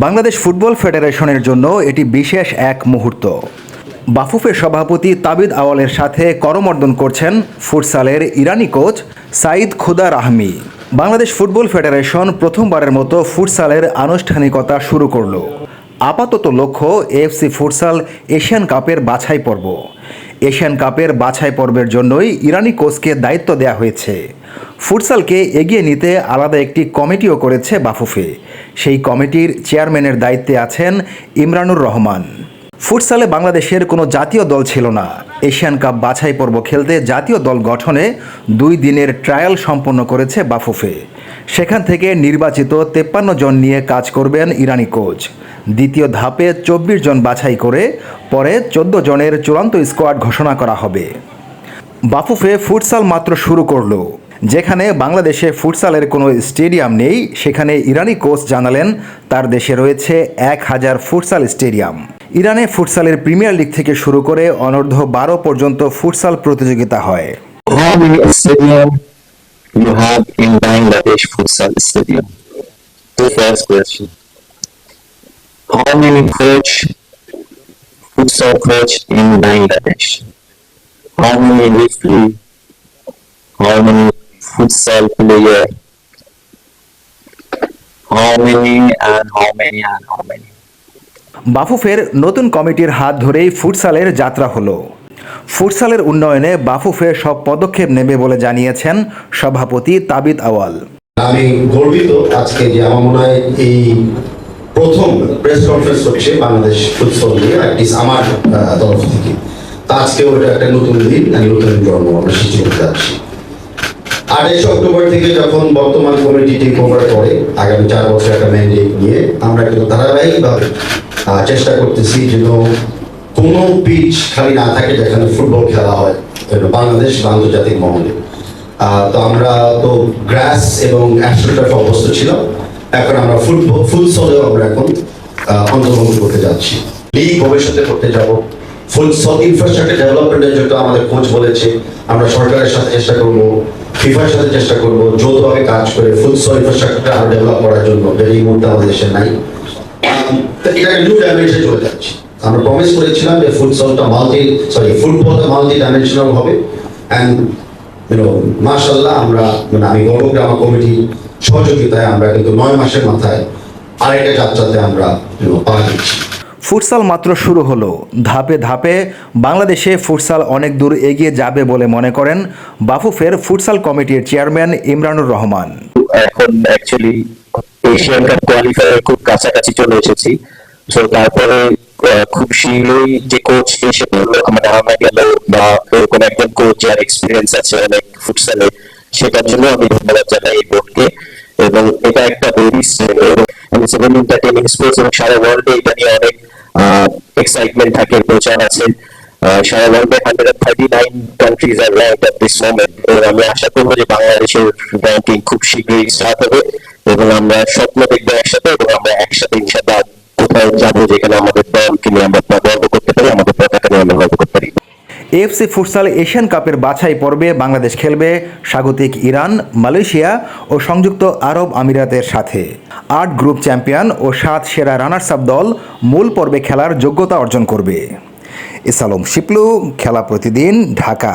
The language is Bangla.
বাংলাদেশ ফুটবল ফেডারেশনের জন্য এটি বিশেষ এক মুহূর্ত। বাফুফের সভাপতি তাবিদ আওয়ালের সাথে করমর্দন করছেন ফুটসালের ইরানি কোচ সাইদ খুদা রাহমি। বাংলাদেশ ফুটবল ফেডারেশন প্রথমবারের মতো ফুটসালের আনুষ্ঠানিকতা শুরু করল। আপাতত লক্ষ্য এএফসি ফুটসাল এশিয়ান কাপের বাছাই পর্ব এশিয়ান কাপের বাছাই পর্বের জন্যই ইরানি কোচকে দায়িত্ব দেওয়া হয়েছে। ফুটসালকে এগিয়ে নিতে আলাদা একটি কমিটিও করেছে বাফুফে। সেই কমিটির চেয়ারম্যানের দায়িত্বে আছেন ইমরানুর রহমান। ফুটসালে বাংলাদেশের কোনো জাতীয় দল ছিল না। এশিয়ান কাপ বাছাই পর্ব খেলতে জাতীয় দল গঠনে দুই দিনের ট্রায়াল সম্পন্ন করেছে বাফুফে। সেখান থেকে নির্বাচিত তেপ্পান্ন জন নিয়ে কাজ করবেন ইরানি কোচ। দ্বিতীয় ধাপে চব্বিশ জন বাছাই করে পরে চোদ্দ জনের চূড়ান্ত স্কোয়াড ঘোষণা করা হবে। বাফুফে ফুটসাল মাত্র শুরু করল। যেখানে বাংলাদেশে ফুটসালের কোনো স্টেডিয়াম নেই, সেখানে ইরানি কোচ জানালেন, তার দেশে রয়েছে এক হাজার ফুটসাল স্টেডিয়াম। ইরানে ফুটসালের প্রিমিয়ার লিগ থেকে শুরু করে অনূর্ধ্ব বারো পর্যন্ত ফুটসাল প্রতিযোগিতা হয়। You have in Bangladesh futsal stadium? The first question. How many coach futsal coach in Bangladesh? How many referee? How many futsal player? How many and how many and how many? বাফুফের নতুন কমিটির হাত ধরেই ফুটসালের যাত্রা হলো ফুটসালের উন্নয়নে বাফুফে সব পদক্ষেপ নেবে বলে জানিয়েছেন সভাপতি তাবিদ আওয়াল। আমি গর্বিত আজকে যে আমার মনে হয় এই প্রথম প্রেস কনফারেন্স হচ্ছে বাংলাদেশ ফুটবল নিয়ে একটি আমার তরফ থেকে। তা আজকে ওটা একটা নতুন দিন আর নতুন জন্ম, আমরা সৃষ্টি করতে যাচ্ছি আঠাইশ অক্টোবর থেকে যখন বর্তমান কমিটি টেক ওভার করে, আগামী চার বছর একটা ম্যান্ডেট নিয়ে আমরা কিন্তু ধারাবাহিকভাবে চেষ্টা করতেছি যেন কোনো পিচ খালি না থাকে যেখানে ফুটবল খেলা হয় বাংলাদেশ বা আন্তর্জাতিক মহলে। তো আমরা তো গ্রাস এবং অ্যাস্ট্রোটাফ অভ্যস্ত ছিলাম, এখন আমরা ফুটবল ফুল ফুটসলেও আমরা এখন অন্তর্ভুক্ত করতে যাচ্ছি। লিগ ভবিষ্যতে করতে যাব। ফুটসল ইনফ্রাস্ট্রাকচার ডেভেলপমেন্টের জন্য আমাদের কোচ বলেছে, আমরা সরকারের সাথে চেষ্টা করব ফিফার সাথে চেষ্টা করব, যৌথভাবে কাজ করে ফুল ফুটসল ইনফ্রাস্ট্রাকচারটা আরও ডেভেলপ করার জন্য। এই মুহূর্তে আমাদের দেশে নাই। এটা নিউ ডাইমেনশনে চলে যাচ্ছে। আমরা প্রমিস করেছিলাম যে ফুটসলটা মাল্টি সরি ফুটবলটা মাল্টি ডাইমেনশনাল হবে। অ্যান্ড ইউনো মাশাল্লাহ আমরা মানে আমি গণগ্রামা কমিটি সহযোগিতায় আমরা কিন্তু নয় মাসের মাথায় আরেকটা যাত্রাতে আমরা পা দিচ্ছি ফুটসাল মাত্র শুরু হলো। ধাপে ধাপে বাংলাদেশে ফুটসাল অনেক দূর এগিয়ে যাবে বলে মনে করেন বাফুফের ফুটসাল কমিটির চেয়ারম্যান ইমরানুর রহমান। এখন অ্যাকচুয়ালি এশিয়ান কাপ কোয়ালিফায়ার খুব কাছাকাছি চলে এসেছি। তো তারপরে খুব শীঘ্রই যে কোচ এসে পড়ল আমার নামে গেল বা এরকম একজন কোচ যার এক্সপিরিয়েন্স আছে অনেক ফুটসালে সেটার জন্য আমি ধন্যবাদ জানাই এই বোর্ডকে এবং এটা একটা ভেরি সেভেন এবং সারা ওয়ার্ল্ডে এটা নিয়ে অনেক এক্সাইটমেন্ট থাকে, প্রচার আছে। সারা ওয়ার্ল্ডে হান্ড্রেড থার্টি নাইন কান্ট্রিজ আর র্যাঙ্ক অ্যাট দিস মোমেন্ট আমি আশা করব যে বাংলাদেশের র্যাঙ্কিং খুব শীঘ্রই স্টার্ট হবে। এবং আমরা স্বপ্ন দেখব একসাথে এবং আমরা একসাথে ইনশাল্লাহ কোথাও যাব, যেখানে আমাদের দলকে নিয়ে আমরা গর্ব করতে পারি, আমাদের পতাকা নিয়ে আমরা গর্ব করতে পারি। এএফসি ফুটসাল এশিয়ান কাপের বাছাই পর্বে বাংলাদেশ খেলবে স্বাগতিক ইরান, মালয়েশিয়া ও সংযুক্ত আরব আমিরাতের সাথে। আট গ্রুপ চ্যাম্পিয়ন ও সাত সেরা রানার্স আপ দল মূল পর্বে খেলার যোগ্যতা অর্জন করবে। ইসালম শিপলু, খেলা প্রতিদিন, ঢাকা।